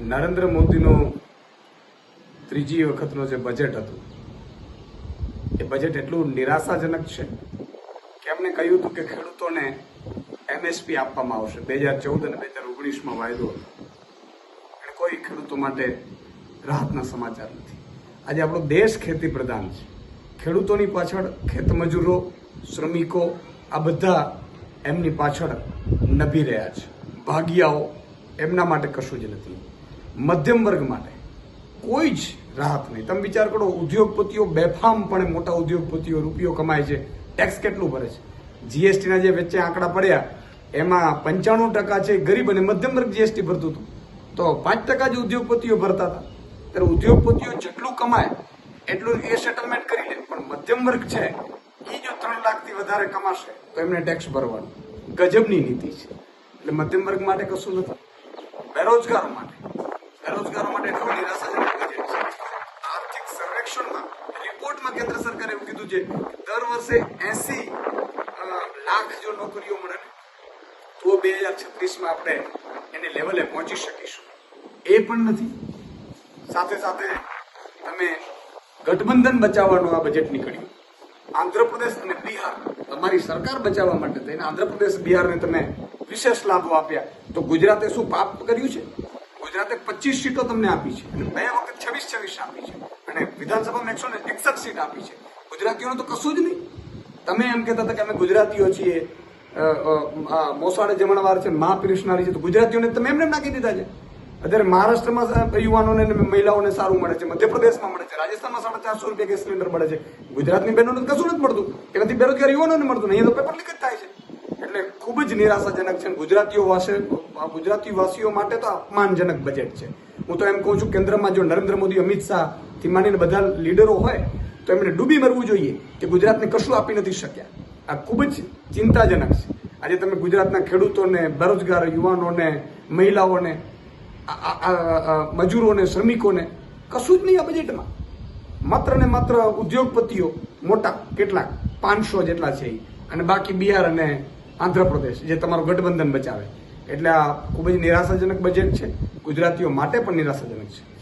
નરેન્દ્ર મોદીનું ત્રીજી વખતનું જે બજેટ હતું, એ બજેટ એટલું નિરાશાજનક છે કે એમણે કહ્યું હતું કે ખેડૂતોને એમએસપી આપવામાં આવશે. બે હજાર ચૌદ અને બે હજાર ઓગણીસમાં વાયદો હતો. એટલે કોઈ ખેડૂતો માટે રાહતના સમાચાર નથી. આજે આપણો દેશ ખેતી પ્રધાન છે. ખેડૂતોની પાછળ ખેતમજૂરો શ્રમિકો, આ બધા એમની પાછળ નભી રહ્યા છે. ભાગિયાઓ, એમના માટે કશું જ નથી. મધ્યમ વર્ગ માટે. કોઈ જ રાહત નહીં. તમે વિચાર કરો, ઉદ્યોગપતિઓ બેફામપણે મોટા ઉદ્યોગપતિઓ રૂપિયો કમાય છે. ટેક્સ કેટલું ભરે છે? જીએસટીના જે વચ્ચે આંકડા પડ્યા, એમાં પંચાણું ટકા છે ગરીબ અને મધ્યમ વર્ગ જીએસટી ભરતું હતું. તો પાંચ ટકા જ ઉદ્યોગપતિઓ ભરતા હતા. ત્યારે ઉદ્યોગપતિઓ જેટલું કમાય, એટલું એ સેટલમેન્ટ કરી લે. પણ મધ્યમ વર્ગ છે, એ જો ત્રણ લાખથી વધારે કમાશે, તો એમને ટેક્સ ભરવાનું. ગજબની નીતિ છે. એટલે મધ્યમ વર્ગ માટે કશું નથી. બેરોજગારો માટે. બેરોજગારો માટે એટલું નિરાશાજનક બજેટ છે. આર્થિક સર્વેક્ષણમાં રિપોર્ટમાં કેન્દ્ર સરકારે એવું કીધું છે દર વર્ષે એસી લાખ જો નોકરીઓ મળે તો બે હજાર છત્રીસમાં આપણે એને લેવલે પહોંચી શકીશું. એ પણ નથી. સાથે સાથે તમે ગઠબંધન બચાવવાનું આ બજેટ નીકળ્યું. આંધ્રપ્રદેશ અને બિહાર તમારી સરકાર બચાવવા માટે થઈને આંધ્રપ્રદેશ, બિહારને તમે વિશેષ લાભો આપ્યા. તો ગુજરાતે શું પાપ કર્યું છે? ગુજરાતે પચીસ સીટો તમને આપી છે. અને બે વખત છવ્વીસ છવ્વીસ આપી છે. અને વિધાનસભામાં એકસો ને એકસઠ સીટ આપી છે. ગુજરાતીઓને તો કશું જ નહીં. તમે એમ કહેતા હતા કે અમે ગુજરાતીઓ છીએ. મોસાળે જમણવાર છે મા પીરસનારી છે. તો ગુજરાતીઓને તમે એમને નાખી દીધા છે. અત્યારે મહારાષ્ટ્રમાં યુવાનોને મહિલાઓને સારું મળે છે. મધ્યપ્રદેશમાં મળે છે. રાજસ્થાનમાં સાડા ચારસો રૂપિયા ગેસ સિલિન્ડર મળે છે. ગુજરાતની બહેનોને કશું નથી મળતું. એનાથી બેરોજગાર યુવાનોને મળતું નહીં. તો પેપર લીક જ થાય છે. એટલે ખૂબ જ નિરાશાજનક છે ગુજરાતીઓ વાસે ગુજરાતી વાસીઓ માટે તો અપમાનજનક બજેટ છે. હું તો એમ કહું છું, કેન્દ્રમાં જો નરેન્દ્ર મોદી, અમિત શાહથી માંડીને બધા લીડરો હોય, તો એમણે ડૂબી મરવું જોઈએ કે ગુજરાતને કશું આપી નથી શક્યા. આ ખૂબ જ ચિંતાજનક છે. આજે તમે ગુજરાતના ખેડૂતોને, બેરોજગાર યુવાનોને, મહિલાઓને, આ- આ- આ- આ મજૂરોને, શ્રમિકોને કશું જ નહીં આ બજેટમાં માત્ર ને માત્ર ઉદ્યોગપતિઓ, મોટા કેટલાક, પાંચસો જેટલા છે. અને બાકી બિહાર અને આંધ્રપ્રદેશ, જે તમારું ગઠબંધન બચાવે. એટલે આ ખૂબ જ નિરાશાજનક બજેટ છે. ગુજરાતીઓ માટે પણ નિરાશાજનક છે.